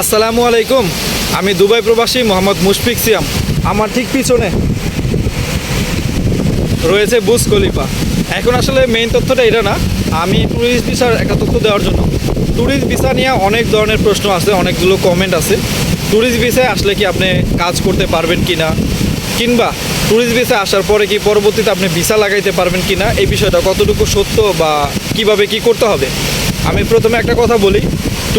আসসালামু আলাইকুম। আমি দুবাই প্রবাসী মোহাম্মদ মুশফিক সিয়াম। আমার ঠিক পিছনে রয়েছে বুস খলিফা। এখন আসলে মেইন তথ্যটা এটা না, আমি ট্যুরিস্ট ভিসার একটা তথ্য দেওয়ার জন্য। ট্যুরিস্ট ভিসা নিয়ে অনেক ধরনের প্রশ্ন আছে অনেকগুলো কমেন্ট আছে ট্যুরিস্ট ভিসায় আসলে কি আপনি কাজ করতে পারবেন কি না কিংবা ট্যুরিস্ট ভিসা আসার পরে কি পরবর্তীতে আপনি ভিসা লাগাইতে পারবেন কি না এই বিষয়টা কতটুকু সত্য বা কীভাবে কি করতে হবে? আমি প্রথমে একটা কথা বলি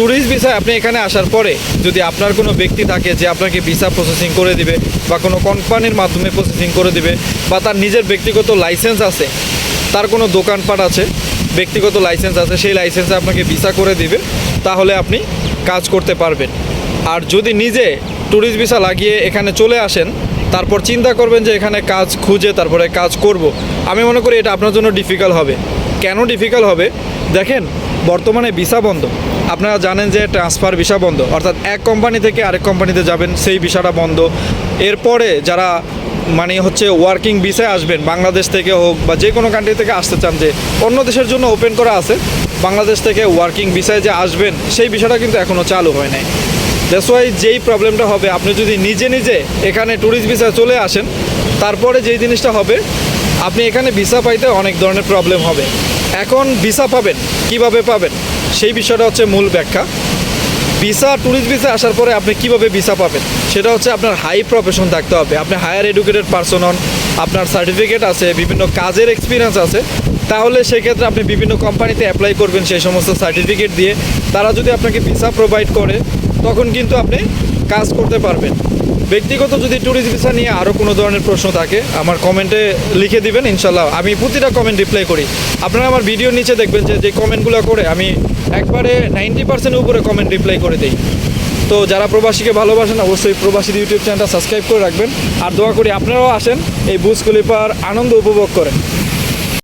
ট্যুরিস্ট ভিসায় আপনি এখানে আসার পরে যদি আপনার কোনো ব্যক্তি থাকে যে আপনাকে ভিসা প্রসেসিং করে দিবে বা কোনো কোম্পানির মাধ্যমে প্রসেসিং করে দিবে বা তার নিজের ব্যক্তিগত লাইসেন্স আছে, তার কোনো দোকানপাট আছে, ব্যক্তিগত লাইসেন্স আছে, সেই লাইসেন্সে আপনাকে ভিসা করে দিবে, তাহলে আপনি কাজ করতে পারবেন। আর যদি নিজে ট্যুরিস্ট ভিসা লাগিয়ে এখানে চলে আসেন, তারপর চিন্তা করবেন যে এখানে কাজ খুঁজে তারপরে কাজ করব। আমি মনে করি এটা আপনার জন্য ডিফিকাল্ট হবে। কেন ডিফিকাল্ট হবে? দেখেন বর্তমানে ভিসা বন্ধ। আপনারা জানেন যে ট্রান্সফার ভিসা বন্ধ। অর্থাৎ এক কোম্পানি থেকে আরেক কোম্পানিতে যাবেন, সেই ভিসাটা বন্ধ। এরপরে যারা মানে হচ্ছে ওয়ার্কিং ভিসায় আসবেন, বাংলাদেশ থেকে হোক বা যে কোনো কান্ট্রি থেকে আসতে চান যে, অন্য দেশের জন্য ওপেন করা আছে, বাংলাদেশ থেকে ওয়ার্কিং ভিসায় যে আসবেন, সেই বিষয়টা কিন্তু এখনও চালু হয় নাই। দ্যাটস ওয়াই যেই প্রবলেমটা হবে, আপনি যদি নিজে নিজে এখানে ট্যুরিস্ট ভিসা চলে আসেন, তারপরে যেই জিনিসটা হবে, আপনি এখানে ভিসা পাইতে অনেক ধরনের প্রবলেম হবে। এখন ভিসা পাবেন, কীভাবে পাবেন? সেই বিষয়টা হচ্ছে মূল ব্যাখ্যা। ভিসা ট্যুরিস্ট ভিসা আসার পরে আপনি কীভাবে ভিসা পাবেন? সেটা হচ্ছে আপনার হাই প্রফেশন থাকতে হবে। আপনি হায়ার এডুকেটেড পারসন হন, আপনার সার্টিফিকেট আছে, বিভিন্ন কাজের এক্সপিরিয়েন্স আছে, তাহলে সেক্ষেত্রে আপনি বিভিন্ন কোম্পানিতে অ্যাপ্লাই করবেন সেই সমস্ত সার্টিফিকেট দিয়ে। তারা যদি আপনাকে ভিসা প্রোভাইড করে, তখন কিন্তু আপনি কাজ করতে পারবেন। ব্যক্তিগত যদি ট্যুরিস্ট ভিসা নিয়ে আরও কোনো ধরনের প্রশ্ন থাকে, আমার কমেন্টে লিখে দিবেন, ইনশাল্লাহ। আমি প্রতিটা কমেন্ট রিপ্লাই করি। আপনারা আমার ভিডিওর নিচে দেখবেন যে যে কমেন্টগুলো করে, আমি একবারে নাইনটি পার্সেন্টের উপরে কমেন্ট রিপ্লাই করে দিই। তো যারা প্রবাসীকে ভালোবাসেন, অবশ্যই প্রবাসীর ইউটিউব চ্যানেলটা সাবস্ক্রাইব করে রাখবেন। আর দোয়া করি আপনারাও আসেন, এই বুজ খলিফার আনন্দ উপভোগ করেন।